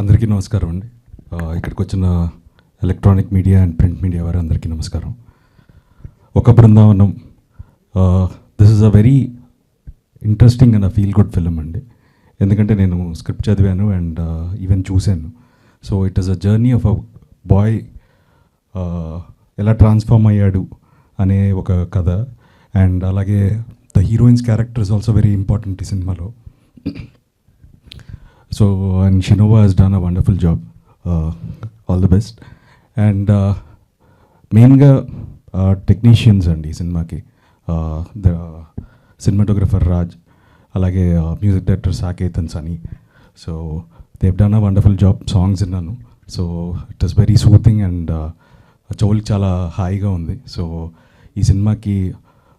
అందరికీ నమస్కారం అండి. ఇక్కడికి వచ్చిన electronic media and print media వారు అందరికీ నమస్కారం. ఒక Brindavanam this is a very interesting and feel good film అండి. ఎందుకంటే నేను స్క్రిప్ట్ చదివాను అండ్ ఈవెన్ చూశాను. So it is a journey of a boy ఎలా ట్రాన్స్ఫార్మ్ అయ్యాడు అనే ఒక కథ. అండ్ అలాగే the heroine's character is also very important ఈ సినిమాలో. So and Shinova he's done a wonderful job all the best and మెయిన్గా టెక్నీషియన్స్ అండి ఈ సినిమాకి ద సినిమాటోగ్రఫర్ రాజ్ అలాగే మ్యూజిక్ డైరెక్టర్ సాకేతన్స్ అని so they've done a wonderful job songs విన్నాను so it is very soothing and చెవులకి చాలా హాయిగా ఉంది సో ఈ సినిమాకి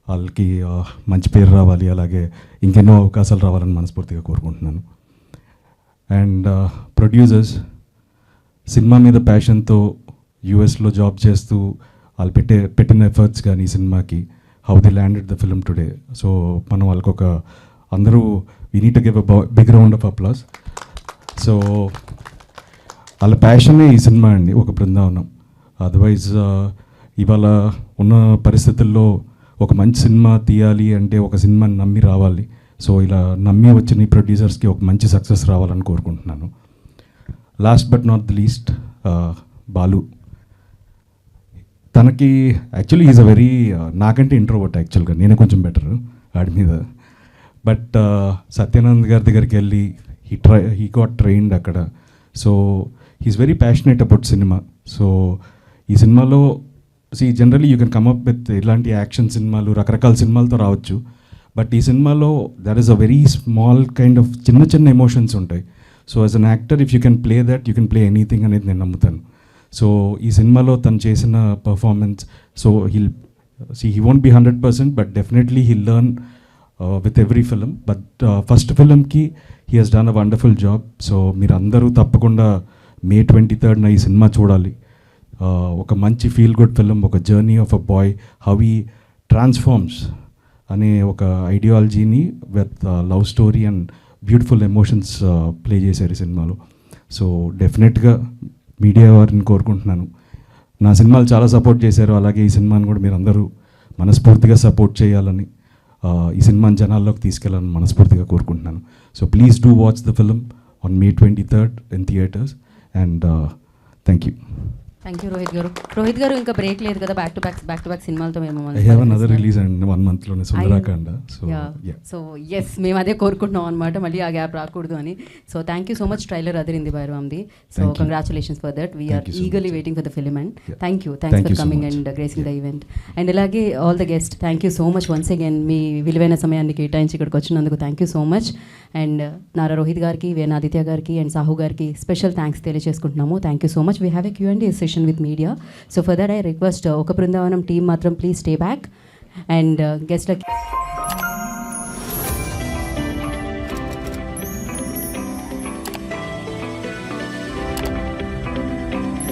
వాళ్ళకి మంచి పేరు రావాలి అలాగే ఇంకెన్నో అవకాశాలు రావాలని మనస్ఫూర్తిగా కోరుకుంటున్నాను. అండ్ uh, ప్రొడ్యూసర్స్ సినిమా మీద ప్యాషన్తో యూఎస్లో జాబ్ చేస్తూ వాళ్ళు పెట్టే పెట్టిన ఎఫర్ట్స్ కానీ ఈ సినిమాకి how the landed the film today so మనం వాళ్ళకొక అందరూ we need give a big round of applause so వాళ్ళ ప్యాషనే ఈ సినిమా అండి ఒక బృందావనం. అదర్వైజ్ uh, ఇవాళ ఉన్న పరిస్థితుల్లో ఒక మంచి సినిమా తీయాలి అంటే ఒక సినిమాని నమ్మి రావాలి. సో ఇలా నమ్మి వచ్చిన ఈ ప్రొడ్యూసర్స్కి ఒక మంచి సక్సెస్ రావాలని కోరుకుంటున్నాను. Last but not the least Balu. తనకి యాక్చువల్లీ ఈజ్ అ వెరీ నాకంటే ఇంట్రోవర్ట్ యాక్చువల్గా నేనే కొంచెం బెటర్ వాడి మీద. బట్ సత్యానంద్ గారి దగ్గరికి వెళ్ళి he try he got trained అక్కడ. So he's very passionate about cinema so ఈ సినిమాలో C generally you can come up with ఇలాంటి యాక్షన్ సినిమాలు రకరకాల సినిమాలతో రావచ్చు. బట్ ఈ సినిమాలో there is a very small kind of చిన్న చిన్న ఎమోషన్స్ ఉంటాయి. So as an actor if you can play that you can play anything అనేది నేను నమ్ముతాను. సో ఈ సినిమాలో తను చేసిన performance so hill see he won't be hundred percent but definitely he learn with every film but first ఫిలింకి he he's done a wonderful job so మీరు అందరూ తప్పకుండా మే ట్వంటీ థర్డ్న ఈ సినిమా చూడాలి. ఒక మంచి ఫీల్ గుడ్ ఫిలిం ఒక journey of a boy how he transforms అనే ఒక ఐడియాలజీని with love story and beautiful emotions play చేశారు ఈ సినిమాలో. సో డెఫినెట్గా మీడియా వారిని కోరుకుంటున్నాను. నా సినిమాలు చాలా సపోర్ట్ చేశారు. అలాగే ఈ సినిమాని కూడా మీరు అందరూ మనస్ఫూర్తిగా సపోర్ట్ చేయాలని uh, ఈ సినిమాని జనాల్లోకి తీసుకెళ్ళాలని మనస్ఫూర్తిగా కోరుకుంటున్నాను. So please do watch the film on May twenty third in theatres and thank you thank you Rohit గారు రోహిత్ గారు ఇంకా బ్రేక్ లేదు కదా back to back back to back సినిమాలతో మేము I have another release and one మంత్లోనే Sundarakanda. So ya so yes మేము అదే కోరుకుంటున్నాం అనమాట మళ్ళీ ఆ గ్యాప్ రాకూడదు అని. So thank you so much trailer Adirindi భైరవంది so. Congratulations for that we're eagerly. Waiting for the film and. Thank you thanks for coming. And gracing the. Event and అలాగే all the guest thank you so much once again మీ విలువైన సమయాన్ని కేటాయించి ఇక్కడికి వచ్చినందుకు thank you so much and Nara Rohit గారికి వేణ ఆదిత్య గారికి and Sahu గారికి స్పెషల్ థ్యాంక్స్ తెలియజేసుకుంటున్నాము. Thank you so much we have a Q and session conversation with media. So for that, I request uh, Oka Brindavanam team matram please stay back and uh, guest.